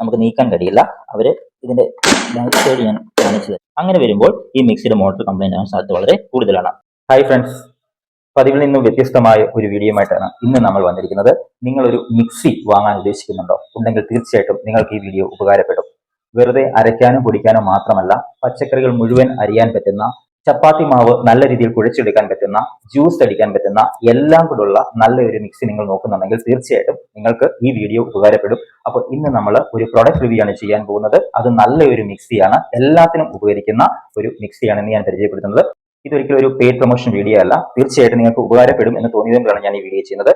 നമുക്ക് നീക്കാൻ കഴിയില്ല. അവർ ഇതിന്റെ ബാക്ക് സൈഡ് ഞാൻ കാണിച്ചത് അങ്ങനെ വരുമ്പോൾ ഈ മിക്സിയുടെ മോട്ടർ കംപ്ലൈന്റ് ആവാൻ സാധ്യത വളരെ കൂടുതലാണ്. ഹായ് ഫ്രണ്ട്സ് പതിവിൽ നിന്നും വ്യത്യസ്തമായ ഒരു വീഡിയോയുമായിട്ടാണ് ഇന്ന് നമ്മൾ വന്നിരിക്കുന്നത്. നിങ്ങളൊരു മിക്സി വാങ്ങാൻ ഉദ്ദേശിക്കുന്നുണ്ടോ? ഉണ്ടെങ്കിൽ തീർച്ചയായിട്ടും നിങ്ങൾക്ക് ഈ വീഡിയോ ഉപകാരപ്പെടും. വെറുതെ അരയ്ക്കാനും പൊടിക്കാനോ മാത്രമല്ല പച്ചക്കറികൾ മുഴുവൻ അരിയാൻ പറ്റുന്ന ചപ്പാത്തി മാവ് നല്ല രീതിയിൽ കുഴച്ചെടുക്കാൻ പറ്റുന്ന ജ്യൂസ് അടിക്കാൻ പറ്റുന്ന എല്ലാം കൂടെയുള്ള നല്ലൊരു മിക്സി നിങ്ങൾ നോക്കുന്നുണ്ടെങ്കിൽ തീർച്ചയായിട്ടും നിങ്ങൾക്ക് ഈ വീഡിയോ ഉപകാരപ്പെടും. അപ്പോൾ ഇന്ന് നമ്മൾ ഒരു പ്രൊഡക്റ്റ് റിവ്യൂ ആണ് ചെയ്യാൻ പോകുന്നത്. അത് നല്ലൊരു മിക്സിയാണ് എല്ലാത്തിനും ഉപകരിക്കുന്ന ഒരു മിക്സിയാണ് ഇന്ന് ഞാൻ പരിചയപ്പെടുത്തുന്നത്. ഇതൊരിക്കലും ഒരു പെയ്ഡ് പ്രൊമോഷൻ വീഡിയോ അല്ല. തീർച്ചയായിട്ടും നിങ്ങൾക്ക് ഉപകാരപ്പെടും എന്ന് തോന്നിയതുകൊണ്ടാണ് ഞാൻ ഈ വീഡിയോ ചെയ്യുന്നത്.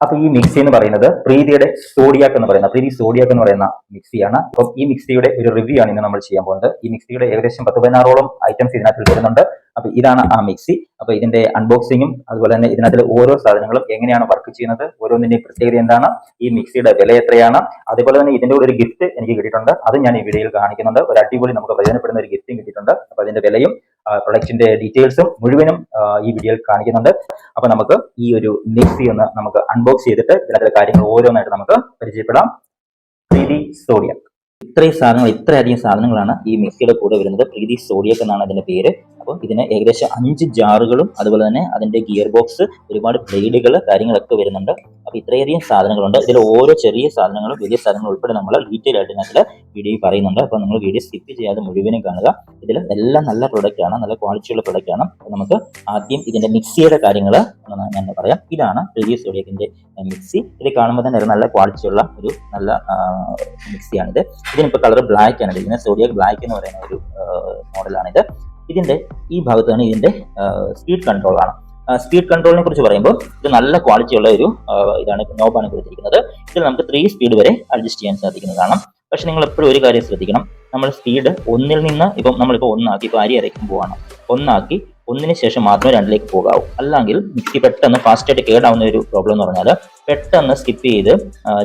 അപ്പൊ ഈ മിക്സി എന്ന് പറയുന്നത് പ്രീതിയുടെ സോഡിയാക്ക് എന്ന് പറയുന്ന പ്രീതി സോഡിയാക്ക് എന്ന് പറയുന്ന മിക്സിയാണ് അപ്പം ഈ മിക്സിയുടെ ഒരു റിവ്യൂ ആണ് ഇന്ന് നമ്മൾ ചെയ്യാൻ പോകുന്നത്. ഈ മിക്സിയുടെ ഏകദേശം പത്ത് പതിനാറോളം ഐറ്റംസ് ഇതിനകത്ത് വരുന്നുണ്ട്. അപ്പൊ ഇതാണ് ആ മിക്സി അപ്പൊ ഇതിന്റെ അൺബോക്സിങ്ങും അതുപോലെ തന്നെ ഇതിനകത്ത് ഓരോ സാധനങ്ങളും എങ്ങനെയാണ് വർക്ക് ചെയ്യുന്നത് ഓരോന്നിന്റെയും പ്രത്യേകത എന്താണ് ഈ മിക്സിയുടെ വില എത്രയാണ്. അതുപോലെ തന്നെ ഇതിന്റെ ഒരു ഗിഫ്റ്റ് എനിക്ക് കിട്ടിയിട്ടുണ്ട്. അത് ഞാൻ ഈ വീഡിയോയിൽ കാണിക്കുന്നുണ്ട്. ഒരു അടിപൊളി നമുക്ക് പ്രയോജനപ്പെടുന്ന ഒരു ഗിഫ്റ്റും കിട്ടിയിട്ടുണ്ട്. അപ്പൊ അതിന്റെ വിലയും പ്രൊഡക്റ്റിന്റെ ഡീറ്റെയിൽസും മുഴുവനും ഈ വീഡിയോയിൽ കാണിക്കുന്നുണ്ട്. അപ്പൊ നമുക്ക് ഈ ഒരു മിക്സി ഒന്ന് നമുക്ക് അൺബോക്സ് ചെയ്തിട്ട് ഇതിനകത്തെ കാര്യങ്ങൾ ഓരോന്നായിട്ട് നമുക്ക് പരിചയപ്പെടാം. പ്രീതി സോഡിയക്. ഇത്രയും സാധനങ്ങൾ ഇത്രയധികം സാധനങ്ങളാണ് ഈ മിക്സിയുടെ കൂടെ വരുന്നത്. പ്രീതി സോഡിയക് എന്നാണ് അതിന്റെ പേര്. അപ്പോൾ ഇതിന് ഏകദേശം അഞ്ച് ജാറുകളും അതുപോലെ തന്നെ അതിന്റെ ഗിയർ ബോക്സ് ഒരുപാട് ബ്ലേഡുകൾ കാര്യങ്ങളൊക്കെ വരുന്നുണ്ട്. അപ്പോൾ ഇത്രയധികം സാധനങ്ങളുണ്ട്. ഇതിൽ ഓരോ ചെറിയ സാധനങ്ങളും വലിയ സാധനങ്ങളും ഉൾപ്പെടെ നമ്മൾ ഡീറ്റെയിൽ ആയിട്ട് ഇതിനകത്ത് വീഡിയോയിൽ പറയുന്നുണ്ട്. അപ്പോൾ നിങ്ങൾ വീഡിയോ സ്കിപ്പ് ചെയ്യാതെ മുഴുവനും കാണുക. ഇതിൽ എല്ലാം നല്ല പ്രൊഡക്റ്റ് ആണ്. നല്ല ക്വാളിറ്റിയുള്ള പ്രൊഡക്റ്റ് ആണ്. അപ്പോൾ നമുക്ക് ആദ്യം ഇതിന്റെ മിക്സിയുടെ കാര്യങ്ങൾ ഞാൻ പറയാം. ഇതാണ് പ്രീവിയസ് സോഡിയക്കിന്റെ മിക്സി ഇത് കാണുമ്പോൾ തന്നെ ഒരു നല്ല ക്വാളിറ്റിയുള്ള ഒരു നല്ല മിക്സിയാണിത് ഇതിനിപ്പോൾ കളർ ബ്ലാക്ക് ആണ് ഇതിന് സോഡിയക് ബ്ലാക്ക് എന്ന് പറയുന്ന ഒരു മോഡലാണിത് ഇതിന്റെ ഈ ഭാഗത്താണ് ഇതിന്റെ സ്പീഡ് കൺട്രോൾ ആണ്. സ്പീഡ് കൺട്രോളിനെ കുറിച്ച് പറയുമ്പോൾ ഇത് നല്ല ക്വാളിറ്റിയുള്ള ഒരു ഇതാണ് നോബാണ് കൊടുത്തിരിക്കുന്നത്. ഇതിൽ നമുക്ക് ത്രീ സ്പീഡ് വരെ അഡ്ജസ്റ്റ് ചെയ്യാൻ സാധിക്കുന്നതാണ് പക്ഷെ നിങ്ങൾ എപ്പോഴും ഒരു കാര്യം ശ്രദ്ധിക്കണം. നമ്മൾ സ്പീഡ് ഒന്നിൽ നിന്ന് ഇപ്പം നമ്മളിപ്പോൾ ഒന്നാക്കി ഇപ്പോൾ അരി അരയ്ക്കുമ്പോഴാണ്. ഒന്നാക്കി ഒന്നിന് ശേഷം മാത്രമേ രണ്ടിലേക്ക് പോകാവൂ. അല്ലെങ്കിൽ മിക്സി പെട്ടെന്ന് ഫാസ്റ്റ് ആയിട്ട് കേടാവുന്ന ഒരു പ്രോബ്ലം എന്ന് പറഞ്ഞാൽ പെട്ടെന്ന് സ്കിപ്പ് ചെയ്ത്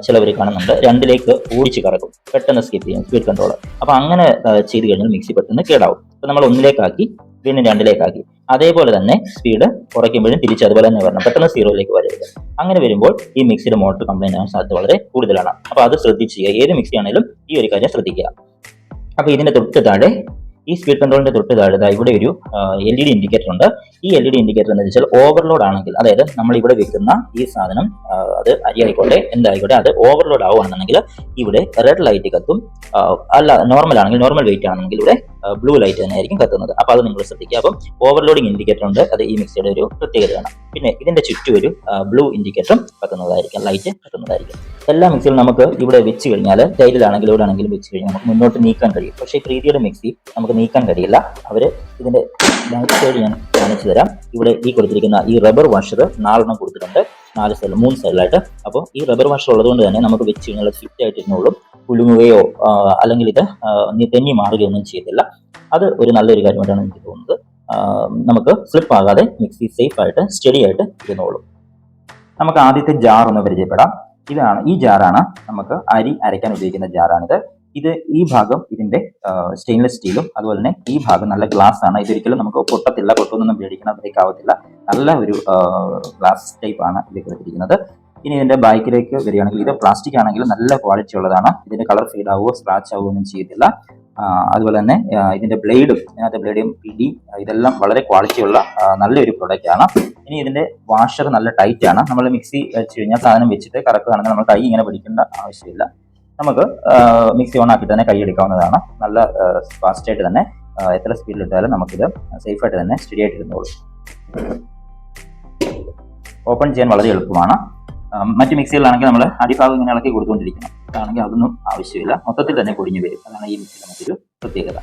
ചിലവർ കാണുന്നുണ്ട്. രണ്ടിലേക്ക് ഓടിച്ച് കറക്കും. പെട്ടെന്ന് സ്കിപ്പ് ചെയ്യും. സ്പീഡ് കൺട്രോൾ അപ്പൊ അങ്ങനെ ചെയ്ത് കഴിഞ്ഞാൽ മിക്സി പെട്ടെന്ന് കേടാവും. അപ്പൊ നമ്മൾ ഒന്നിലേക്കാക്കി വീണ്ടും രണ്ടിലേക്കാക്കി. അതേപോലെ തന്നെ സ്പീഡ് കുറയ്ക്കുമ്പോഴും തിരിച്ച് അതുപോലെ തന്നെ വരണം. പെട്ടെന്ന് സീറോയിലേക്ക് വരരുത്. അങ്ങനെ വരുമ്പോൾ ഈ മിക്സിയുടെ മോട്ടർ കംപ്ലൈന്റ് ആവാൻ സാധ്യത വളരെ കൂടുതലാണ്. അപ്പോൾ അത് ശ്രദ്ധിച്ച് ഏത് മിക്സി ആണെങ്കിലും ഈ ഒരു കാര്യം ശ്രദ്ധിക്കുക. അപ്പോൾ ഇതിന്റെ തൊട്ട് താഴെ ഈ സ്പീഡ് കൺട്രോളിന്റെ തൊട്ട് താഴെ ഇവിടെ ഒരു എൽ ഇ ഡി ഇൻഡിക്കേറ്റർ ഉണ്ട്. ഈ എൽ ഇ ഡി ഇൻഡിക്കേറ്റർ എന്ന് വെച്ചാൽ ഓവർലോഡ് ആണെങ്കിൽ അതായത് നമ്മൾ ഇവിടെ വെക്കുന്ന ഈ സാധനം അത് അരി ആയിക്കോട്ടെ എന്തായിക്കോട്ടെ അത് ഓവർലോഡ് ആവുകയാണെന്നുണ്ടെങ്കിൽ ഇവിടെ റെഡ് ലൈറ്റ് കത്തും അല്ല നോർമൽ ആണെങ്കിൽ നോർമൽ വെയിറ്റ് ആണെങ്കിൽ ഇവിടെ ബ്ലൂ ലൈറ്റ് തന്നെ ആയിരിക്കും കത്തുന്നത്. അപ്പോൾ അത് നിങ്ങൾ ശ്രദ്ധിക്കുക. അപ്പം ഓവർലോഡിംഗ് ഇൻഡിക്കേറ്റർ ഉണ്ട്. അത് ഈ മിക്സിയുടെ ഒരു പ്രത്യേകതയാണ്. പിന്നെ ഇതിന്റെ ചുറ്റും ഒരു ബ്ലൂ ഇൻഡിക്കേറ്ററും കത്തുന്നതായിരിക്കും. ലൈറ്റ് കത്തുന്നതായിരിക്കും. എല്ലാ മിക്സിയും നമുക്ക് ഇവിടെ വെച്ച് കഴിഞ്ഞാൽ ടൈലിലാണെങ്കിലും ഇവിടെ ആണെങ്കിലും വെച്ച് കഴിഞ്ഞാൽ നമുക്ക് മുന്നോട്ട് നീക്കാൻ കഴിയും. പക്ഷേ പ്രീതിയുടെ മിക്സി നമുക്ക് നീക്കാൻ കഴിയില്ല. അവർ ഇതിന്റെ ബാക്ക് സൈഡ് ഞാൻ കാണിച്ചു തരാം. ഇവിടെ ഈ കൊടുത്തിരിക്കുന്ന ഈ റബ്ബർ വാഷർ നാലെണ്ണം കൊടുത്തിട്ടുണ്ട്. നാല് സൈഡിൽ മൂന്ന് സൈഡിലായിട്ട് അപ്പോൾ ഈ റബ്ബർ വാഷർ ഉള്ളതുകൊണ്ട് തന്നെ നമുക്ക് വെച്ച് കഴിഞ്ഞാൽ ഫിറ്റ് ആയിട്ട് ഇരുന്നുള്ളൂ കുലുങ്ങുകയോ അല്ലെങ്കിൽ ഇത് തെന്നി മാറുകയോ ഒന്നും ചെയ്തില്ല അത് ഒരു നല്ലൊരു കാര്യമായിട്ടാണ് എനിക്ക് തോന്നുന്നത്. നമുക്ക് സ്ലിപ്പ് ആകാതെ മിക്സി സേഫ് ആയിട്ട് സ്റ്റഡി ആയിട്ട് ഇരുന്നോളൂ. നമുക്ക് ആദ്യത്തെ ജാർ ഒന്ന് പരിചയപ്പെടാം. ഇതാണ് ഈ ജാറാണ് നമുക്ക് അരി അരയ്ക്കാൻ ഉപയോഗിക്കുന്ന ജാറാണിത് ഇത് ഈ ഭാഗം ഇതിന്റെ സ്റ്റെയിൻലെസ് സ്റ്റീലും അതുപോലെ തന്നെ ഈ ഭാഗം നല്ല ഗ്ലാസ് ആണ്. ഇതൊരിക്കലും നമുക്ക് പൊട്ടത്തില്ല പൊട്ടൊന്നും പേടിക്കണം ബ്രേക്ക് ആവത്തില്ല. നല്ല ഒരു ഗ്ലാസ് ടൈപ്പ് ആണ് ഇത് കൊടുത്തിരിക്കുന്നത് ഇനി ഇതിന്റെ ബാക്കിലേക്ക് വരികയാണെങ്കിൽ ഇത് പ്ലാസ്റ്റിക് ആണെങ്കിലും നല്ല ക്വാളിറ്റി ഉള്ളതാണ്. ഇതിന്റെ കളർ ഫീഡ് ആവുകയോ സ്ക്രാച്ച് ആവുകയോ ഒന്നും ചെയ്യത്തില്ല. അതുപോലെ തന്നെ ഇതിന്റെ ബ്ലേഡും ഇതിനകത്തെ ബ്ലേഡും പിടി ഇതെല്ലാം വളരെ ക്വാളിറ്റി ഉള്ള നല്ലൊരു പ്രൊഡക്റ്റ് ആണ്. ഇനി ഇതിന്റെ വാഷർ നല്ല ടൈറ്റ് ആണ്. നമ്മൾ മിക്സി വെച്ച് കഴിഞ്ഞാൽ സാധനം വെച്ചിട്ട് കറക്കുകയാണെങ്കിൽ നമ്മൾ കൈ ഇങ്ങനെ പിടിക്കേണ്ട ആവശ്യമില്ല. നമുക്ക് മിക്സി ഓൺ ആക്കി തന്നെ കൈ എടുക്കാവുന്നതാണ്. നല്ല ഫാസ്റ്റായിട്ട് തന്നെ എത്ര സ്പീഡിൽ ഇട്ടാലും നമുക്കിത് സേഫ് ആയിട്ട് തന്നെ സ്റ്റഡി ആയിട്ട് ഇരുന്നോളൂ. ഓപ്പൺ ചെയ്യാൻ വളരെ എളുപ്പമാണ്. മറ്റ് മിക്സികളിലാണെങ്കിൽ നമ്മൾ അടിഭാഗം ഇങ്ങനെ ഇളക്കി കൊടുത്തുകൊണ്ടിരിക്കണം. ഇതാണെങ്കിൽ അതൊന്നും ആവശ്യമില്ല. മൊത്തത്തിൽ തന്നെ പൊടിഞ്ഞു വരും. അതാണ് ഈ മിക്സിയുടെ മറ്റൊരു പ്രത്യേകത.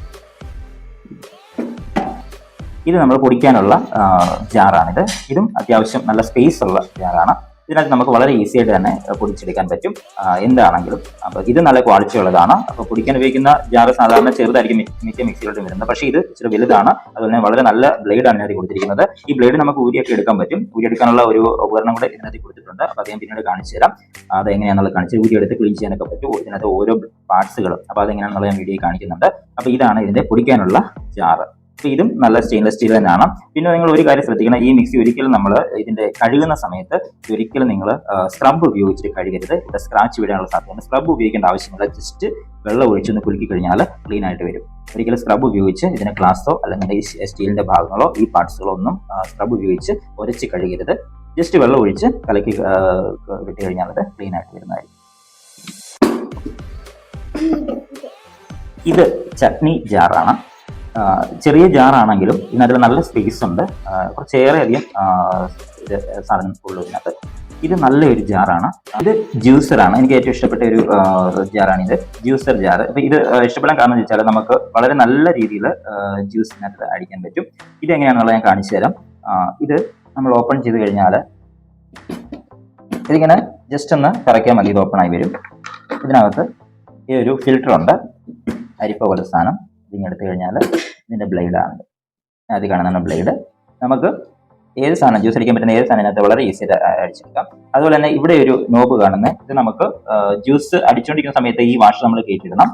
ഇത് നമ്മൾ പൊടിക്കാനുള്ള ജാറാണിത്. ഇതും അത്യാവശ്യം നല്ല സ്പേസ് ഉള്ള ജാറാണ്. ഇതിനകത്ത് നമുക്ക് വളരെ ഈസി ആയിട്ട് തന്നെ പൊടിച്ചെടുക്കാൻ പറ്റും. എന്താണെങ്കിലും. അപ്പോൾ ഇത് നല്ല ക്വാളിറ്റി ഉള്ളതാണ്. അപ്പോൾ പൊടിക്കാൻ ഉപയോഗിക്കുന്ന ജാറ് സാധാരണ ചെറുതായിരിക്കും മിക്ക മിക്സികളിലും വരുന്നത്. പക്ഷേ ഇത് ഇച്ചിരി വലുതാണ്. അതുപോലെ തന്നെ വളരെ നല്ല ബ്ലേഡാണ് ഇതിനകത്ത് കൊടുത്തിരിക്കുന്നത്. ഈ ബ്ലേഡ് നമുക്ക് ഊരിയൊക്കെ എടുക്കാൻ പറ്റും. ഊരിയെടുക്കാനുള്ള ഒരു ഉപകരണം കൂടെ ഇതിനകത്ത് കൊടുത്തിട്ടുണ്ട്. അപ്പോൾ അദ്ദേഹം പിന്നീട് കാണിച്ചു തരാം. അത് എങ്ങനെയാണെന്നുള്ളത് കാണിച്ച് ഊരിയെടുത്ത് ക്ലീൻ ചെയ്യാനൊക്കെ പറ്റും. ഇതിനകത്ത് ഓരോ പാർട്സുകളും അപ്പോൾ അതെങ്ങനെയാണെന്നുള്ള ഞാൻ വീഡിയോ കാണിക്കുന്നുണ്ട്. അപ്പോൾ ഇതാണ് ഇതിന്റെ പൊടിക്കാനുള്ള ജാറ്. ഇതും നല്ല സ്റ്റെയിൻലെസ് സ്റ്റീൽ തന്നെയാണ്. പിന്നെ നിങ്ങൾ ഒരു കാര്യം ശ്രദ്ധിക്കണം ഈ മിക്സി ഒരിക്കലും നമ്മൾ ഇതിന്റെ കഴുകുന്ന സമയത്ത് ഒരിക്കലും നിങ്ങൾ സ്ക്രബ് ഉപയോഗിച്ചിട്ട് കഴുകരുത്. ഇത് സ്ക്രാച്ച് വീഴാനുള്ള സാധ്യതയാണ് സ്ക്രബ് ഉപയോഗിക്കേണ്ട ആവശ്യമില്ല. ജസ്റ്റ് വെള്ളം ഒഴിച്ചൊന്ന് കുലുക്കി കഴിഞ്ഞാൽ ക്ലീൻ ആയിട്ട് വരും. ഒരിക്കലും സ്ക്രബ് ഉപയോഗിച്ച് ഇതിന് ഗ്ലാസോ അല്ലെങ്കിൽ ഈ സ്റ്റീലിന്റെ ഭാഗങ്ങളോ ഈ പാർട്സുകളോ ഒന്നും സ്ക്രബ് ഉപയോഗിച്ച് ഉരച്ച് കഴുകരുത്. ജസ്റ്റ് വെള്ളം ഒഴിച്ച് കലക്കി വിട്ട് കഴിഞ്ഞാൽ അത് ക്ലീൻ ആയിട്ട് വരുന്നതായിരിക്കും. ഇത് ചട്നി ജാറാണ്. ചെറിയ ജാറാണെങ്കിലും ഇതിനകത്ത് നല്ല സ്പേസ് ഉണ്ട്. കുറച്ചേറെ അധികം സാധനം ഉള്ളൂ ഇതിനകത്ത്. ഇത് നല്ലൊരു ജാറാണ് ഇത് ജ്യൂസർ ആണ്. എനിക്ക് ഏറ്റവും ഇഷ്ടപ്പെട്ട ഒരു ജാറാണ് ഇത്. ജ്യൂസർ ജാർ അപ്പൊ ഇത് ഇഷ്ടപ്പെടാൻ കാരണം എന്ന് വെച്ചാൽ നമുക്ക് വളരെ നല്ല രീതിയിൽ ജ്യൂസ് ഇതിനകത്ത് അടിക്കാൻ പറ്റും. ഇത് എങ്ങനെയാണെന്നുള്ളത് ഞാൻ കാണിച്ചു തരാം. ഇത് നമ്മൾ ഓപ്പൺ ചെയ്ത് കഴിഞ്ഞാൽ ഇതിങ്ങനെ ജസ്റ്റ് ഒന്ന് കറക്കിയാൽ മതി. ഇത് ഓപ്പൺ ആയി വരും. ഇതിനകത്ത് ഈ ഒരു ഫിൽറ്റർ ഉണ്ട്. അരിപ്പ പോലെ സാധനം. ഇതിങ്ങനെ എടുത്തു കഴിഞ്ഞാൽ ഇതിന്റെ ബ്ലേഡാണ് അത് കാണുന്ന ബ്ലേഡ് നമുക്ക് ഏത് സാധനം ജ്യൂസ് അടിക്കാൻ പറ്റുന്ന ഏത് സാധനം വളരെ ഈസി അടിച്ചെടുക്കാം. അതുപോലെ തന്നെ ഇവിടെ ഒരു നോബ് കാണുന്നത് ഇത് നമുക്ക് ജ്യൂസ് അടിച്ചുകൊണ്ടിരിക്കുന്ന സമയത്ത് ഈ വാഷ് നമ്മൾ കയറ്റിയിടണം.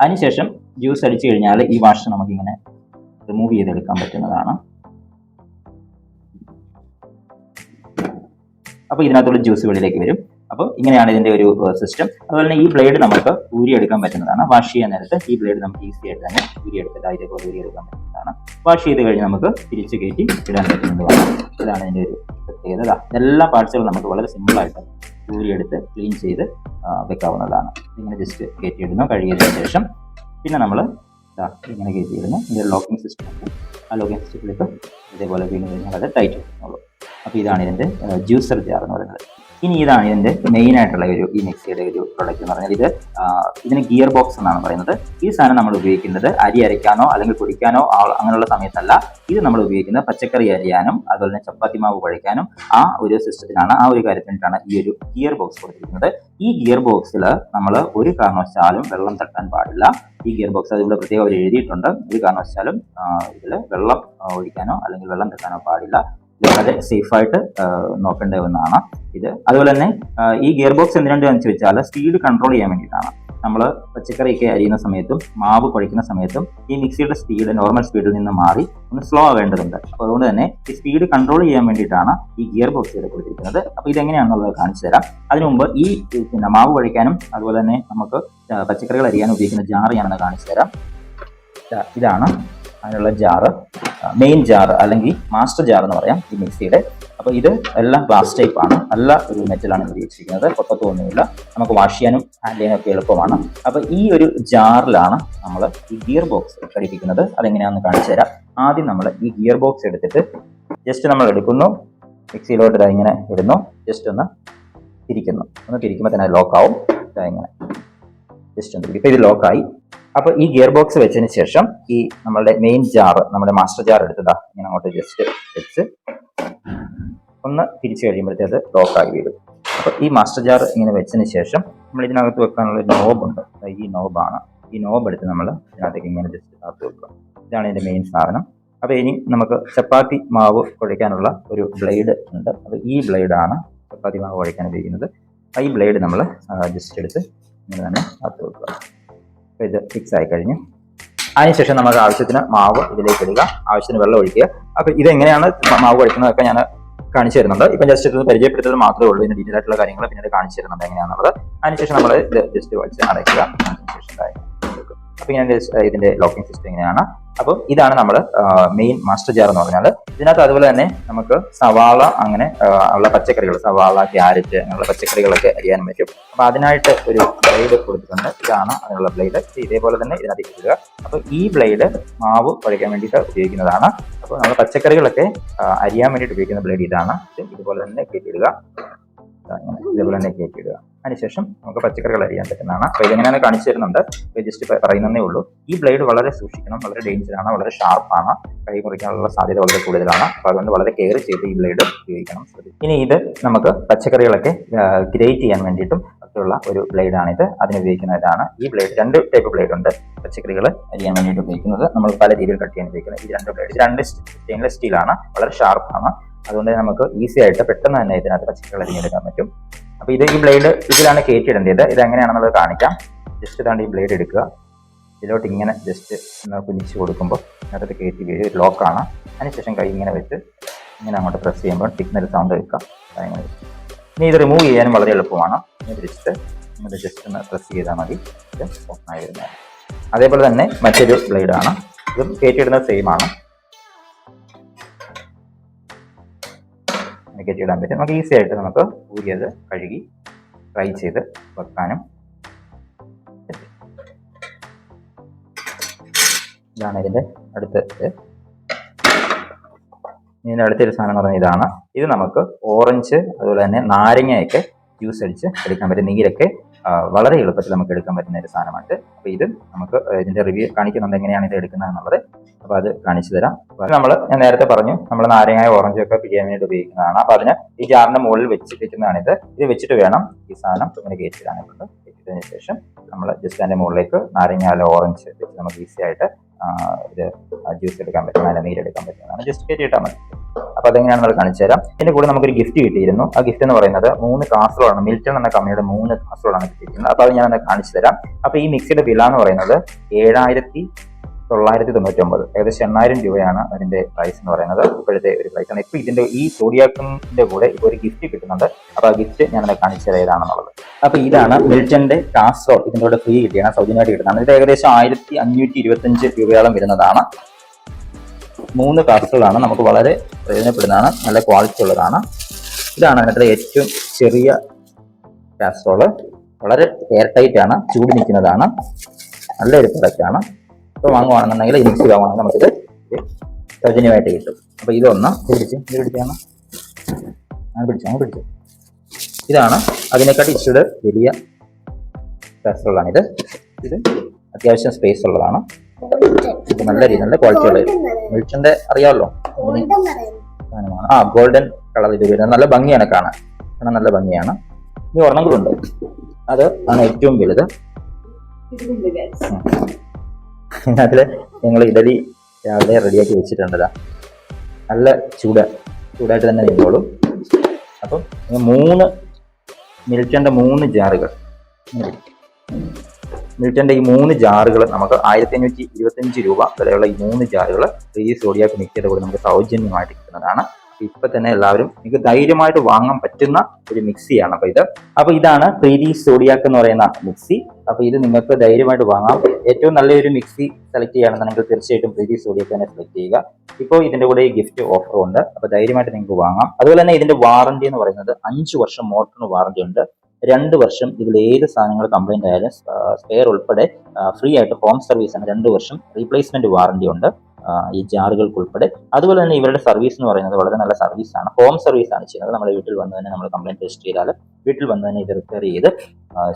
അതിനുശേഷം ജ്യൂസ് അടിച്ചു കഴിഞ്ഞാൽ ഈ വാഷ് നമുക്കിങ്ങനെ റിമൂവ് ചെയ്തെടുക്കാൻ പറ്റുന്നതാണ്. അപ്പോൾ ഇതിനകത്തുള്ള ജ്യൂസ് വെളിയിലേക്ക് വരും. അപ്പോൾ ഇങ്ങനെയാണ് ഇതിന്റെ ഒരു സിസ്റ്റം അതുപോലെ തന്നെ ഈ ബ്ലേഡ് നമുക്ക് ഊരിയെടുക്കാൻ പറ്റുന്നതാണ്. വാഷ് ചെയ്യാൻ നേരത്ത് ഈ ബ്ലേഡ് നമുക്ക് ഈസി ആയിട്ട് തന്നെ ഊരിയെടുത്തിട്ട് ഇതേപോലെ ഊരിയെടുക്കാൻ പറ്റുന്നതാണ്. വാഷ് ചെയ്ത് കഴിഞ്ഞ് നമുക്ക് തിരിച്ചു കയറ്റി ഇടാൻ പറ്റുന്നതാണ്. ഇതാണ് ഇതിന്റെ ഒരു പ്രത്യേകത. എല്ലാ പാർട്സുകളും നമുക്ക് വളരെ സിമ്പിൾ ആയിട്ട് ഊരിയെടുത്ത് ക്ലീൻ ചെയ്ത് വെക്കാവുന്നതാണ്. ഇങ്ങനെ ജസ്റ്റ് കയറ്റിയിടുന്നു. കഴുകിയതിനു ശേഷം പിന്നെ നമ്മൾ ഇങ്ങനെ കയറ്റിയിടുന്നു. ഇതിന്റെ ലോക്കിംഗ് സിസ്റ്റം ആ ലോക്കിംഗ് സിസ്റ്റത്തിലേക്ക് ഇതേപോലെ വീണ് കഴിഞ്ഞാൽ അത് ടൈറ്റ് ചെയ്യുന്നുള്ളൂ അപ്പോൾ ഇതാണ് ഇതിന്റെ ജ്യൂസർ ജാർ എന്ന് പറയുന്നത്. ഇനി ഇതാണ് ഇതിന്റെ മെയിൻ ആയിട്ടുള്ള ഒരു ഈ മിക്സിയുടെ ഒരു പ്രൊഡക്റ്റ് എന്ന് പറഞ്ഞാൽ ഇത് ഇതിന് ഗിയർ ബോക്സ് എന്നാണ് പറയുന്നത്. ഈ സാധനം നമ്മൾ ഉപയോഗിക്കുന്നത് അരി അരയ്ക്കാനോ അല്ലെങ്കിൽ പൊടിക്കാനോ അങ്ങനെയുള്ള സമയത്തല്ല. ഇത് നമ്മൾ ഉപയോഗിക്കുന്നത് പച്ചക്കറി അരിയാനും അതുപോലെ തന്നെ ചപ്പാത്തി മാവ് കുഴയ്ക്കാനും ആ ഒരു സിസ്റ്റത്തിനാണ് ആ ഒരു കാര്യത്തിനാണ് ഈ ഒരു ഗിയർ ബോക്സ് കൊടുത്തിരിക്കുന്നത്. ഈ ഗിയർ ബോക്സിൽ നമ്മൾ ഒരു കാരണവശാലും വെള്ളം തട്ടാൻ പാടില്ല. ഈ ഗിയർ ബോക്സ് അതിവിടെ പ്രത്യേകം അവർ എഴുതിയിട്ടുണ്ട്. ഒരു കാരണവശാലും ഇതിൽ വെള്ളം ഒഴിക്കാനോ അല്ലെങ്കിൽ വെള്ളം തട്ടാനോ പാടില്ല. വളരെ സേഫായിട്ട് നോക്കേണ്ട ഒന്നാണ് ഇത്. അതുപോലെ തന്നെ ഈ ഗിയർ ബോക്സ് എന്തിനാണെന്ന് വെച്ചാൽ സ്പീഡ് കൺട്രോൾ ചെയ്യാൻ വേണ്ടിയിട്ടാണ്. നമ്മൾ പച്ചക്കറിയൊക്കെ അരിയുന്ന സമയത്തും മാവ് കുഴയ്ക്കുന്ന സമയത്തും ഈ മിക്സിയുടെ സ്പീഡ് നോർമൽ സ്പീഡിൽ നിന്ന് മാറി ഒന്ന് സ്ലോ ആവേണ്ടതുണ്ട്. അപ്പോൾ അതുകൊണ്ട് തന്നെ ഈ സ്പീഡ് കൺട്രോൾ ചെയ്യാൻ വേണ്ടിയിട്ടാണ് ഈ ഗിയർ ബോക്സ് ഇവിടെ കൊടുത്തിരിക്കുന്നത്. അപ്പോൾ ഇതെങ്ങനെയാണെന്നുള്ളത് കാണിച്ചു തരാം. അതിനു മുമ്പ് ഈ പിന്നെ മാവ് കുഴയ്ക്കാനും അതുപോലെ തന്നെ നമുക്ക് പച്ചക്കറികൾ അരിയാനും ഉപയോഗിക്കുന്ന ജാർ ഞാനൊന്ന് കാണിച്ചു തരാം. ഇതാണ് അതിനുള്ള ജാറ് മെയിൻ ജാറ് അല്ലെങ്കിൽ മാസ്റ്റർ ജാർ എന്ന് പറയാം ഈ മിക്സിയുടെ. അപ്പോൾ ഇത് എല്ലാം ഗ്ലാസ് ടൈപ്പ് ആണ്. നല്ല ഒരു മെറ്റലാണ് ഉപയോഗിച്ചിരിക്കുന്നത് പൊട്ടത്തൊന്നുമില്ല നമുക്ക് വാഷ് ചെയ്യാനും ഹാൻഡിൽ ചെയ്യാനും ഒക്കെ എളുപ്പമാണ്. അപ്പോൾ ഈ ഒരു ജാറിലാണ് നമ്മൾ ഈ ഗിയർ ബോക്സ് ഘടിപ്പിക്കുന്നത്. അതെങ്ങനെയാണെന്ന് കാണിച്ചു തരാം. ആദ്യം നമ്മൾ ഈ ഗിയർ ബോക്സ് എടുത്തിട്ട് ജസ്റ്റ് നമ്മൾ എടുക്കുന്നു. മിക്സിയിലോട്ട് ഇതാ ഇങ്ങനെ ഇടുന്നു. ജസ്റ്റ് ഒന്ന് തിരിക്കുന്നു. ഒന്ന് തിരിക്കുമ്പോൾ തന്നെ ലോക്ക് ആവും. ഇങ്ങനെ. ജസ്റ്റ് ഒന്ന് തിരിക്കും. ഇത് ലോക്കായി അപ്പൊ ഈ ഗിയർ ബോക്സ് വെച്ചതിന് ശേഷം ഈ നമ്മളുടെ മെയിൻ ജാർ നമ്മുടെ മാസ്റ്റർ ജാർ എടുത്തതാ ഇങ്ങനെ അങ്ങോട്ട് ജസ്റ്റ് വെച്ച് ഒന്ന് തിരിച്ചു കഴിയുമ്പോഴത്തേ അത് ലോക്കായി വരും അപ്പൊ ഈ മാസ്റ്റർ ജാർ ഇങ്ങനെ വെച്ചതിന് ശേഷം നമ്മൾ ഇതിനകത്ത് വെക്കാനുള്ള നോബ് ഉണ്ട്. ഈ നോബാണ് ഈ നോബ് എടുത്ത് നമ്മൾ ഇതിനകത്തേക്ക് ഇങ്ങനെ ജസ്റ്റ് കാത്ത് വെക്കുക. ഇതാണ് ഇതിന്റെ മെയിൻ സാധനം. അപ്പൊ ഇനി നമുക്ക് ചപ്പാത്തി മാവ് കുഴയ്ക്കാനുള്ള ഒരു ബ്ലേഡ് ഉണ്ട്. അപ്പൊ ഈ ബ്ലേഡാണ് ചപ്പാത്തി മാവ് കുഴയ്ക്കാൻ ഉപയോഗിക്കുന്നത്. ഈ ബ്ലേഡ് നമ്മൾ ജസ്റ്റ് എടുത്ത് ഇങ്ങനെ തന്നെ കാത്ത് വെക്കുക. അപ്പോൾ ഇത് ഫിക്സ് ആയി കഴിഞ്ഞു. അതിനുശേഷം നമുക്ക് ആവശ്യത്തിന് മാവ് ഇതിലേക്ക് ഇടുക. ആവശ്യത്തിന് വെള്ളം ഒഴിക്കുക. അപ്പോൾ ഇതെങ്ങനെയാണ് മാവ് കഴിക്കുന്നതൊക്കെ ഞാൻ കാണിച്ചു തരുന്നുണ്ട്. ഇപ്പം ജസ്റ്റ് ഇത് പരിചയപ്പെടുത്തുന്നത് മാത്രമേ ഉള്ളൂ. ഇതിന് ഡീറ്റെയിൽ ആയിട്ടുള്ള കാര്യങ്ങൾ പിന്നീട് കാണിച്ചു തരുന്നുണ്ട് എങ്ങനെയാണെന്നുള്ളത് അതിനുശേഷം നമ്മൾ ഇത് ജസ്റ്റ് വലിച്ച് അടയ്ക്കുക. അതിനുശേഷം അപ്പോൾ ഞാൻ ഇതിന്റെ ലോക്കിംഗ് സിസ്റ്റം ഇങ്ങനെയാണ്. അപ്പം ഇതാണ് നമ്മൾ മെയിൻ മാസ്റ്റർ ജാർ എന്ന് പറഞ്ഞാൽ ഇതിനകത്ത് അതുപോലെ തന്നെ നമുക്ക് സവാള അങ്ങനെ ഉള്ള പച്ചക്കറികൾ സവാള ക്യാരറ്റ് അങ്ങനെയുള്ള പച്ചക്കറികളൊക്കെ അരിയാൻ പറ്റും. അപ്പൊ അതിനായിട്ട് ഒരു ബ്ലേഡ് കൊടുത്തിട്ടുണ്ട്. ഇതാണ് അതിനുള്ള ബ്ലേഡ് ഇതേപോലെ തന്നെ ഇതിനകത്ത് ഇടുക. അപ്പൊ ഈ ബ്ലേഡ് മാവ് കുഴയ്ക്കാൻ വേണ്ടിയിട്ട് ഉപയോഗിക്കുന്നതാണ്. അപ്പോൾ നമ്മൾ പച്ചക്കറികളൊക്കെ അരിയാൻ വേണ്ടിയിട്ട് ഉപയോഗിക്കുന്ന ബ്ലേഡ് ഇതാണ്. ഇതുപോലെ തന്നെ കയറ്റിയിടുക ഇതേപോലെ തന്നെ കയറ്റിയിടുക അതിനുശേഷം നമുക്ക് പച്ചക്കറികൾ അരിയാൻ പറ്റുന്നതാണ്. അപ്പോൾ ഇതെങ്ങനെയാണ് കാണിച്ചു തരുന്നുണ്ട്. ജസ്റ്റ് പറയുന്നതേ ഉള്ളൂ. ഈ ബ്ലേഡ് വളരെ സൂക്ഷിക്കണം. വളരെ ഡേഞ്ചർ ആണ്. വളരെ ഷാർപ്പാണ് കൈ മുറിക്കാനുള്ള സാധ്യത വളരെ കൂടുതലാണ്. അപ്പോൾ അതുകൊണ്ട് വളരെ കെയർ ചെയ്ത് ഈ ബ്ലേഡ് ഉപയോഗിക്കണം. ഇനി ഇത് നമുക്ക് പച്ചക്കറികളൊക്കെ ഗ്രേറ്റ് ചെയ്യാൻ വേണ്ടിയിട്ടും ഒക്കെയുള്ള ഒരു ബ്ലേഡാണിത് അതിന് ഉപയോഗിക്കുന്നതാണ്. ഈ ബ്ലേഡ് രണ്ട് ടൈപ്പ് ബ്ലേഡ് ഉണ്ട്. പച്ചക്കറികൾ അരിയാൻ വേണ്ടിയിട്ട് ഉപയോഗിക്കുന്നത്. നമ്മൾ പല രീതിയിൽ കട്ട് ചെയ്യാൻ ഉപയോഗിക്കുന്നത് ഈ രണ്ട് ബ്ലേഡ് രണ്ട് സ്റ്റെയിൻലെസ് സ്റ്റീലാണ് വളരെ ഷാർപ്പാണ് അതുകൊണ്ട് നമുക്ക് ഈസി ആയിട്ട് പെട്ടെന്ന് തന്നെ ഇതിനകത്ത് പച്ചക്കറികൾ അരിഞ്ഞെടുക്കാൻ പറ്റും. അപ്പോൾ ഇത് ഈ ബ്ലേഡ് ഇതിലാണ് കയറ്റിയിടേണ്ടത്. ഇത് എങ്ങനെയാണെന്നുള്ളത് കാണിക്കാം. ജസ്റ്റ് ഇതാണ്ട് ഈ ബ്ലേഡ് എടുക്കുക. ഇതിലോട്ട് ഇങ്ങനെ ജസ്റ്റ് ഒന്ന് കുനിച്ച് കൊടുക്കുമ്പോൾ അതിനകത്ത് കയറ്റി വീഴും. ഒരു ലോക്കാണ് അതിനുശേഷം കൈ ഇങ്ങനെ വെച്ച് ഇങ്ങനെ അങ്ങോട്ട് പ്രസ് ചെയ്യുമ്പോൾ ടിക്നൽ സൗണ്ട് വെക്കാം അങ്ങനെ ഇനി ഇത് റിമൂവ് ചെയ്യാനും വളരെ എളുപ്പമാണ്. ഇങ്ങനെ ജസ്റ്റ് ഇങ്ങനെ ജസ്റ്റ് ഒന്ന് പ്രസ് ചെയ്താൽ മതി. ഇത് ആയി വരുന്നതാണ്. അതേപോലെ തന്നെ മറ്റൊരു ബ്ലേഡാണ് ഇതും കയറ്റിയിടുന്നത് സെയിം ആണ്. കയറ്റിയിടാൻ പറ്റും. നമുക്ക് ഈസി ആയിട്ട് നമുക്ക് ഊരിയത് കഴുകി ഫ്രൈ ചെയ്ത് വെക്കാനും ഇതാണ് ഇതിന്റെ അടുത്ത. ഇത് ഇതിന്റെ അടുത്തൊരു സാധനം എന്ന് പറഞ്ഞാൽ ഇതാണ്. ഇത് നമുക്ക് ഓറഞ്ച് അതുപോലെ തന്നെ നാരങ്ങയൊക്കെ ജ്യൂസ് അടിച്ച് എടുക്കാൻ പറ്റും. നീരൊക്കെ വളരെ എളുപ്പത്തിൽ നമുക്ക് എടുക്കാൻ പറ്റുന്ന ഒരു സാധനമായിട്ട് അപ്പോൾ ഇത് നമുക്ക് ഇതിന്റെ റിവ്യൂ കാണിക്കുന്നുണ്ട് എങ്ങനെയാണ് ഇത് എടുക്കുന്നത് എന്നുള്ളത് അപ്പോൾ അത് കാണിച്ചു തരാം. നമ്മൾ ഞാൻ നേരത്തെ പറഞ്ഞു നമ്മൾ നാരങ്ങ ഓറഞ്ച് ഒക്കെ പിരിയാൻ വേണ്ടി ഉപയോഗിക്കുന്നതാണ്. അപ്പോൾ അതിന് ഈ ജാറിന്റെ മുകളിൽ വെച്ച് ഇത് ഇത് വെച്ചിട്ട് വേണം ഈ സാധനം ഇങ്ങനെ കയറ്റിടാനായിട്ട് കയറ്റിയതിന് ശേഷം നമ്മൾ ജസ്റ്റ് അതിന്റെ മുകളിലേക്ക് നാരങ്ങ അല്ല ഓറഞ്ച് വെച്ച് നമുക്ക് ഈസി ആയിട്ട് ഇത് ജ്യൂസ് എടുക്കാൻ പറ്റും അതിന്റെ നീരെടുക്കാൻ പറ്റുന്നതാണ് ജസ്റ്റ് കയറ്റിയിട്ടാൽ മതി. അപ്പൊ അതെങ്ങനെയാണ് നമ്മൾ കാണിച്ചു തരാം. ഇതിന്റെ കൂടെ നമുക്കൊരു ഗിഫ്റ്റ് കിട്ടിയിരുന്നു. ആ ഗിഫ്റ്റ് എന്ന് പറയുന്നത് മൂന്ന് കാസറോളാണ് മിൽറ്റൺ എന്ന കമ്പനിയുടെ മൂന്ന് കാസറോളാണ് കിട്ടിയിരിക്കുന്നത്. അപ്പൊ അത് ഞാൻ കാണിച്ചു തരാം. അപ്പോൾ ഈ മിക്സിയുടെ വില എന്ന് പറയുന്നത് ഏഴായിരത്തി തൊള്ളായിരത്തി തൊണ്ണൂറ്റി ഒമ്പത് ഏകദേശം എണ്ണായിരം രൂപയാണ് അതിന്റെ പ്രൈസ് എന്ന് പറയുന്നത്. ഇപ്പോഴത്തെ ഒരു പ്രൈസ് ആണ്. ഇപ്പൊ ഇതിന്റെ ഈ സോഡിയാക്കിന്റെ കൂടെ ഇപ്പൊ ഒരു ഗിഫ്റ്റ് കിട്ടുന്നുണ്ട്. അപ്പൊ ആ ഗിഫ്റ്റ് ഞാൻ കാണിച്ചു തരാം ഏതാണെന്നുള്ളത്. അപ്പൊ ഇതാണ് മിൽട്ടന്റെ കാസ്ട്രോൾ ഇതിന്റെ കൂടെ ഫ്രീ കിട്ടിയാണ്. സൗജന്യമായിട്ട് കിട്ടുന്നതാണ്. ഇത് ഏകദേശം ആയിരത്തി അഞ്ഞൂറ്റി ഇരുപത്തി അഞ്ച് രൂപയോളം വരുന്നതാണ്. മൂന്ന് കാസ്ട്രോളാണ് നമുക്ക് വളരെ പ്രയോജനപ്പെടുന്നതാണ്. നല്ല ക്വാളിറ്റി ഉള്ളതാണ്. ഇതാണ് അതിനകത്തെ ഏറ്റവും ചെറിയ കാസ്ട്രോൾ വളരെ എയർ ടൈറ്റ് ആണ്. ചൂട് നിൽക്കുന്നതാണ്. നല്ലൊരു പ്രൊഡക്റ്റ് ആണ്. ഇപ്പോൾ വാങ്ങുവാണെന്നുണ്ടെങ്കിൽ ഈ മിക്സി വാങ്ങുവാണെങ്കിൽ നമുക്കിത് സൗജന്യമായിട്ട് കിട്ടും. അപ്പോൾ ഇതൊന്ന് ഇത് പിടിച്ച് ഇത് പിടിച്ചാണ് അങ്ങനെ പിടിച്ചു അങ്ങനെ പിടിച്ചു. ഇതാണ് അതിനെക്കാട്ടി ഇച്ചിരി വലിയ കാസറോളാണ് ഇത്. അത്യാവശ്യം സ്പേസ് ഉള്ളതാണ്. ഇത് നല്ല രീതി നല്ല ക്വാളിറ്റി ഉള്ളത് മിൽച്ചിന്റെ അറിയാമല്ലോ? സാധനമാണ്. ആ ഗോൾഡൻ കളർ ഇത് വരുന്നത്. നല്ല ഭംഗിയാണ് കാണാൻ. കാണാൻ നല്ല ഭംഗിയാണ്. ഇനി ഒരെണ്ണം കൂടെ ഉണ്ട്. അത് ആണ് ഏറ്റവും വലുത്. അതിൽ ഞങ്ങൾ ഇഡലി രാവിലെ റെഡിയാക്കി വെച്ചിട്ടുണ്ട് ദാ. നല്ല ചൂട് ചൂടായിട്ട് തന്നെ നിന്നോളും. അപ്പം മൂന്ന് മിൽറ്റന്റെ മൂന്ന് ജാറുകൾ. മിൽറ്റന്റെ ഈ മൂന്ന് ജാറുകൾ നമുക്ക് ആയിരത്തി അഞ്ഞൂറ്റി ഇരുപത്തഞ്ച് രൂപ വിലയുള്ള ഈ മൂന്ന് ജാറുകൾ ഫ്രീ സോഡിയാക്ക് മിക്സിയുടെ കൂടെ നമുക്ക് സൗജന്യമായിട്ട് കിട്ടുന്നതാണ്. ഇപ്പൊ തന്നെ എല്ലാവരും നിങ്ങൾക്ക് ധൈര്യമായിട്ട് വാങ്ങാൻ പറ്റുന്ന ഒരു മിക്സിയാണ് അപ്പൊ ഇത്. അപ്പൊ ഇതാണ് പ്രീതി സോഡിയാക്ക് എന്ന് പറയുന്ന മിക്സി. അപ്പൊ ഇത് നിങ്ങൾക്ക് ധൈര്യമായിട്ട് വാങ്ങാം. ഏറ്റവും നല്ലൊരു മിക്സി സെലക്ട് ചെയ്യുകയാണെന്നുണ്ടെങ്കിൽ തീർച്ചയായിട്ടും പ്രീതി സോഡിയാക്ക് തന്നെ സെലക്ട് ചെയ്യുക. ഇപ്പോൾ ഇതിന്റെ കൂടെ ഗിഫ്റ്റ് ഓഫർ ഉണ്ട്. അപ്പൊ ധൈര്യമായിട്ട് നിങ്ങൾക്ക് വാങ്ങാം. അതുപോലെ തന്നെ ഇതിന്റെ വാറന്റി എന്ന് പറയുന്നത് അഞ്ച് വർഷം മോട്ടറിന് വാറന്റി ഉണ്ട്. രണ്ട് വർഷം ഇതിൽ ഏത് സാധനങ്ങൾ കംപ്ലൈന്റ് ആയാലും സ്പെയർ ഉൾപ്പെടെ ഫ്രീ ആയിട്ട് ഹോം സർവീസ് ആണ്. രണ്ട് വർഷം റീപ്ലേസ്മെന്റ് വാറന്റി ഉണ്ട്. ഈ ജാറുകൾക്കുൾപ്പെടെ. അതുപോലെ തന്നെ ഇവരുടെ സർവീസ് എന്ന് പറയുന്നത് വളരെ നല്ല സർവീസ് ആണ്. ഹോം സർവീസ് ആണ് ചെയ്യുന്നത്. നമ്മുടെ വീട്ടിൽ വന്ന് തന്നെ നമ്മൾ കംപ്ലൈന്റ് രജിസ്റ്റർ ചെയ്താൽ വീട്ടിൽ വന്ന് തന്നെ ഇത് റിപ്പയർ ചെയ്ത്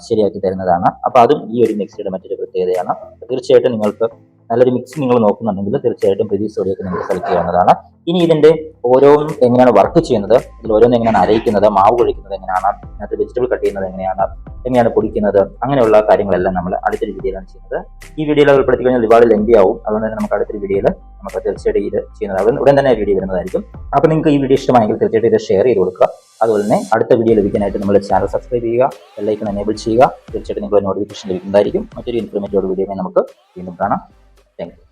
ശരിയാക്കി തരുന്നതാണ്. അപ്പോൾ അതും ഈ ഒരു മിക്സിയുടെ മറ്റൊരു പ്രത്യേകതയാണ്. തീർച്ചയായിട്ടും നിങ്ങൾക്ക് നല്ലൊരു മിക്സ് നിങ്ങൾ നോക്കുന്നുണ്ടെങ്കിൽ തീർച്ചയായിട്ടും പ്രതി സ്റ്റോറിയൊക്കെ നിങ്ങൾക്ക് സെലക്ട് ചെയ്യാവുന്നതാണ്. ഇനി ഇതിന്റെ ഓരോന്നും എങ്ങനെയാണ് വർക്ക് ചെയ്യുന്നത്? ഇതിൽ ഓരോന്നും എങ്ങനെയാണ് അരയിക്കുന്നത്? മാവ് കുഴിക്കുന്നത് എങ്ങനെയാണ്? അതിനകത്ത് വെജിറ്റബിൾ കട്ട് ചെയ്യുന്നത് എങ്ങനെയാണ്? എങ്ങനെയാണ് പൊടിക്കുന്നത്? അങ്ങനെയുള്ള കാര്യങ്ങളെല്ലാം നമ്മൾ അടുത്തൊരു വീഡിയോയിലാണ് ചെയ്യുന്നത്. ഈ വീഡിയോയിൽ ഉൾപ്പെടുത്തി കഴിഞ്ഞാൽ ഒരുപാട് ലെങ്കി ആവും. അതുകൊണ്ട് തന്നെ നമുക്ക് അടുത്തൊരു വീഡിയോയിൽ നമുക്ക് തീർച്ചയായിട്ടും ഇത് ചെയ്യുന്നത് ഉടൻ തന്നെ വീഡിയോ വരുന്നതായിരിക്കും. അപ്പോൾ നിങ്ങൾക്ക് ഈ വീഡിയോ ഇഷ്ടമായെങ്കിൽ തീർച്ചയായിട്ടും ഇത് ഷെയർ ചെയ്ത് കൊടുക്കുക. അതുപോലെ തന്നെ അടുത്ത വീഡിയോ ലഭിക്കാനായിട്ട് നമ്മുടെ ചാനൽ സബ്സ്ക്രൈബ് ചെയ്യുക ബെല്ലൈക്കൺ എനേബിൾ ചെയ്യുക. തീർച്ചയായിട്ടും നിങ്ങൾ നോട്ടിഫിക്കേഷൻ ലഭിക്കുന്നതായിരിക്കും. മറ്റൊരു ഇൻഫർമേറ്റീവ് വീഡിയോ നമുക്ക് വീണ്ടും കാണാം. Thank you.